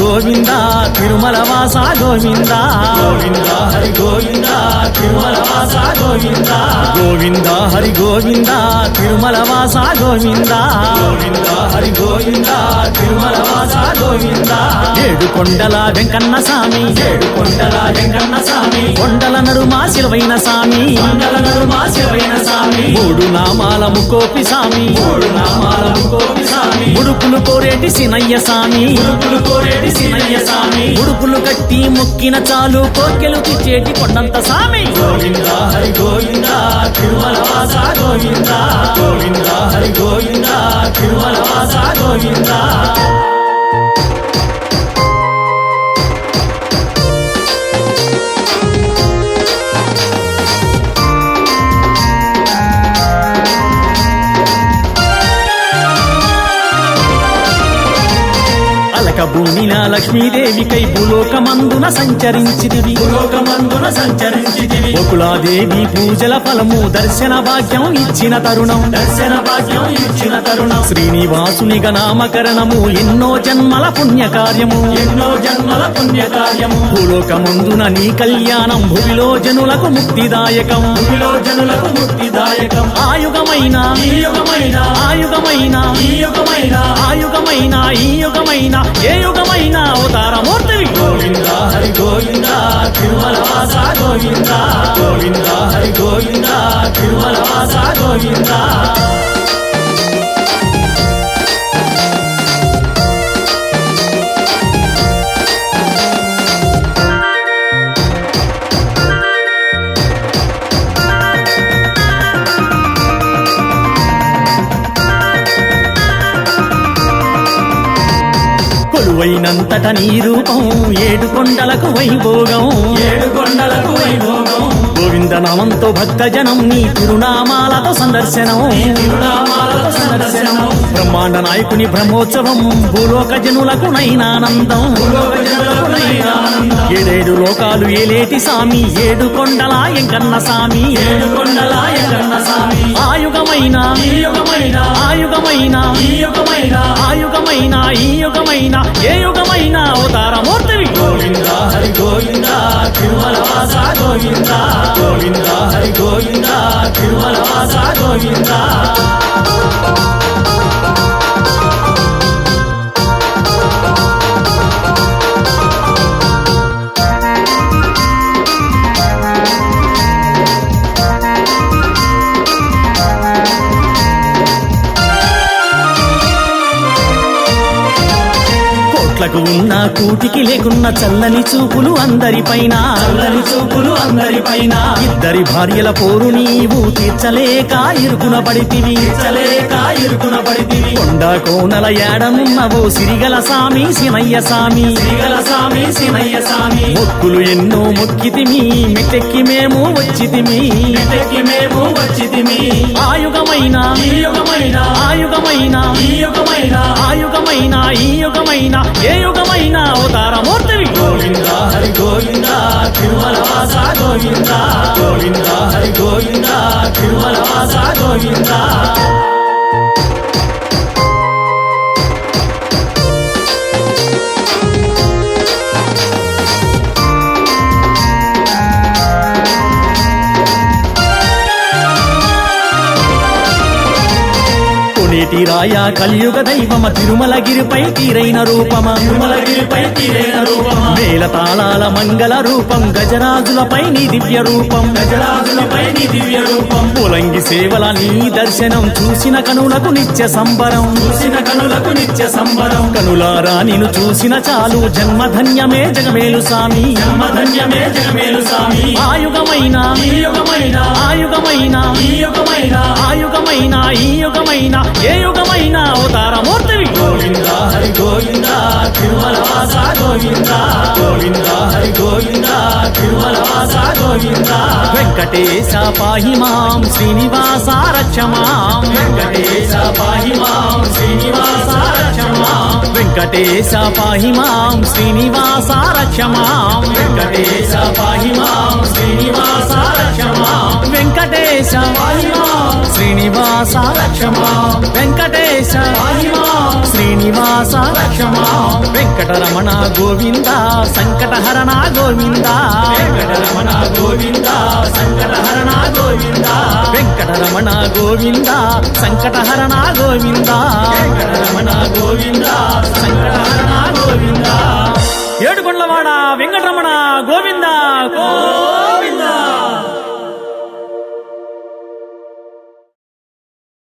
గోవింద తిరుమల వాస గోవింద. గోవింద హరి గోవింద తిరుమల వాస గోవింద. గోవింద హరి గోవింద తిరుమల వాస గోవింద. గోవింద హరి గోవింద తిరుమల వాస గోవింద. ఏడు కొండల వెంకన్న స్వామి. ఏడు కొండల వెంకన్న స్వామి. కొండల నడుమా శిలవైన స్వామి. కొండల నడుమ స్వామి మూడు నామాల ముకోపి స్వామి మూడు నామాల కోపి స్వామి ఉడుపులు కోరేటి సినయ్య స్వామి ఉడుపులు కోరేటి సినయ్య స్వామి ఉడుపులు కట్టి మొక్కిన చాలు కోర్కెలు తెచ్చేటి కొండంత స్వామి గోవింద హరి గోవింద తిరుమల వాస గోవింద. గోవింద హరి గోవింద తిరుమల వాస గోవింద. భూమిన లక్ష్మీదేవికై భూలోకమందున సంచరించిదివి లోకమందున సంచరించితివి. బకులాదేవి పూజల ఫలము దర్శన భాగ్యం ఇచ్చిన తరుణం. దర్శన భాగ్యం ఇచ్చిన తరుణం. శ్రీనివాసునిగా నామకరణము ఎన్నో జన్మల పుణ్య కార్యము ఎన్నో జన్మల పుణ్య కార్యము భూలోకమందున నీ కళ్యాణం భూమిలో జనులకు ముక్తిదాయకం. భూమిలో జనులకు ముక్తిదాయకం. ఆయుగమైన ఈ యుగమైన ఆయుగమైన ఈ యుగమైన ఆయుగమైన ఈ యుగమైన ఏ యుగమైన అవతారమూర్తివి గోవింద హరి గోవింద తిరుమల వాస గోవింద. గోవింద హరి గోవింద తిరుమల వాస గోవిందా. కొలువైనంతట నీ రూపం ఏడు కొండలకు వైభోగం ఏడు కొండలకు వైభోగం గోవింద నామంతో భక్తజనం నీ తిరునామాలతో సందర్శనం. తిరునామాలతో సందర్శనం బ్రహ్మాండ నాయకుని బ్రహ్మోత్సవం భూలోక జనులకు నైనానందం. ఏడేడు లోకాలు ఏలేటి సామి ఏడు కొండలా ఎంకన్న సామి ఏడు కొండలా ఎంకన్న సామి ఆయుగమైన ఈ యుగమైన ఈ యుగమైన ఈ యుగమైన ఏ యుగమైన అవతారమూర్తివి హరి గోవింద కోట్లకు ఉన్న కూటికి లేకున్న చల్లని చూపులు అందరిపైన. చల్లని చూపులు అందరిపైన. ఇద్దరి భార్యల పోరు నీవు తీర్చలేక ఇరుకున పడితివి. చలేక ఇరుకున పడితివి. కొండ కోనల ఏడనున్నవో సిరిగల సామి సినయ్య సామి. శ్రీగల స్వామి సినయ్య స్వామి మొక్కులు ఎన్నో మొక్కితిమి మెట్టెక్కి మేము వచ్చితిమి. ఇంటికి మేము వచ్చితిమి. ఆయుగమైన ఈ యుగమైన ఆయుగమైన ఈ యుగమైన. ఆయుగమైన ఈ యుగమైన ఏ యుగమైన అవతారమూర్తివి గోవింద హరి గోవింద తిరుమల వాస గోవింద గోవింద హరి గోవింద తిరుమల వాస గోవిందా. కొనేటి రాయ కలియుగ దైవమ? తిరుమలగిరిపై తీరైన రూపమ? తిరుమలగిరిపై తీరైన రూపమ? వేల తాళాల మంగళ రూపం గజరాజులపై నీ దివ్య రూపం. గజరాజులపై నీ దివ్య రూపం. పులంగి సేవల నీ దర్శనం చూసిన కనులకు నిత్య సంబరం. చూసిన కనులకు నిత్య సంబరం. కనులారా నిన్ను చూసిన చాలు. జన్మధన్యమే జగమేలు స్వామి. జన్మధన్యమే జగమేలు స్వామి. ఆయుగమైన ఈ యుగమైన ఈ యుగమైన ఆయుగమైన ఈ యుగమైన ఏ యుగమైన అవతారమూర్తివి గోవింద హరి గోవింద తిరుమల వాస గోవింద గోవింద హరి గోవింద తిరుమల వాస గోవింద. వెంకటేశ పాహి మాం శ్రీనివాస రక్షమాం. వెంకటేశ పాహి మాం శ్రీనివాస వెంకటేశ పాహి మాం శ్రీనివాస రక్షమాం వెంకటేశ పాహి మాం శ్రీనివాస రక్షమాం వెంకటేశ పాహి మాం శ్రీనివాస రక్షమా వెంకటేశ మహిమా శ్రీనివాస రక్షమా వెంకటరమణ గోవింద సంకటహరణ గోవింద. వెంకటరమణ గోవింద సంకటహరణ గోవింద. వెంకటరమణ గోవింద సంకటహరణ గోవింద. వెంకటరమణ గోవింద సంకటహరణ